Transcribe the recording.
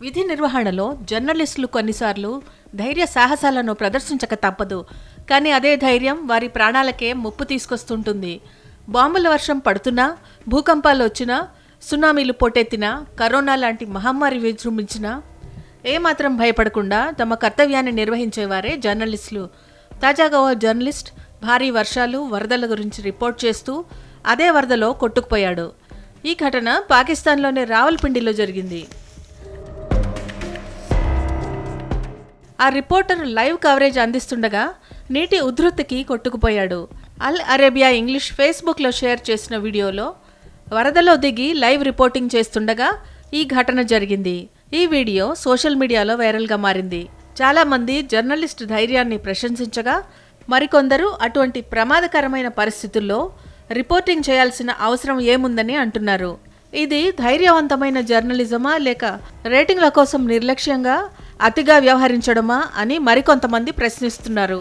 విధి నిర్వహణలో జర్నలిస్టులు కొన్నిసార్లు ధైర్య సాహసాలను ప్రదర్శించక తప్పదు. కానీ అదే ధైర్యం వారి ప్రాణాలకే ముప్పు తీసుకొస్తుంటుంది. బాంబుల వర్షం పడుతున్నా భూకంపాలు వచ్చినా సునామీలు పోటెత్తినా కరోనా లాంటి మహమ్మారి విజృంభించినా ఏమాత్రం భయపడకుండా తమ కర్తవ్యాన్ని నిర్వహించేవారే జర్నలిస్టులు. తాజాగా ఓ జర్నలిస్ట్ భారీ వర్షాలు వరదల గురించి రిపోర్ట్ చేస్తూ అదే వరదలో కొట్టుకుపోయాడు. ఈ ఘటన పాకిస్తాన్లోని రావల్పిండిలో జరిగింది. ఆ రిపోర్టర్ లైవ్ కవరేజ్ అందిస్తుండగా నీటి ఉధృతికి కొట్టుకుపోయాడు. అల్ అరేబియా ఇంగ్లీష్ ఫేస్బుక్లో షేర్ చేసిన వీడియోలో వరదలో దిగి లైవ్ రిపోర్టింగ్ చేస్తుండగా ఈ ఘటన జరిగింది. ఈ వీడియో సోషల్ మీడియాలో వైరల్గా మారింది. చాలామంది జర్నలిస్ట్ ధైర్యాన్ని ప్రశంసించగా మరికొందరు అటువంటి ప్రమాదకరమైన పరిస్థితుల్లో రిపోర్టింగ్ చేయాల్సిన అవసరం ఏముందని అంటున్నారు. ఇది ధైర్యవంతమైన జర్నలిజమా లేక రేటింగ్ల కోసం నిర్లక్ష్యంగా అతిగా వ్యవహరించడమా అని మరికొంతమంది ప్రశ్నిస్తున్నారు.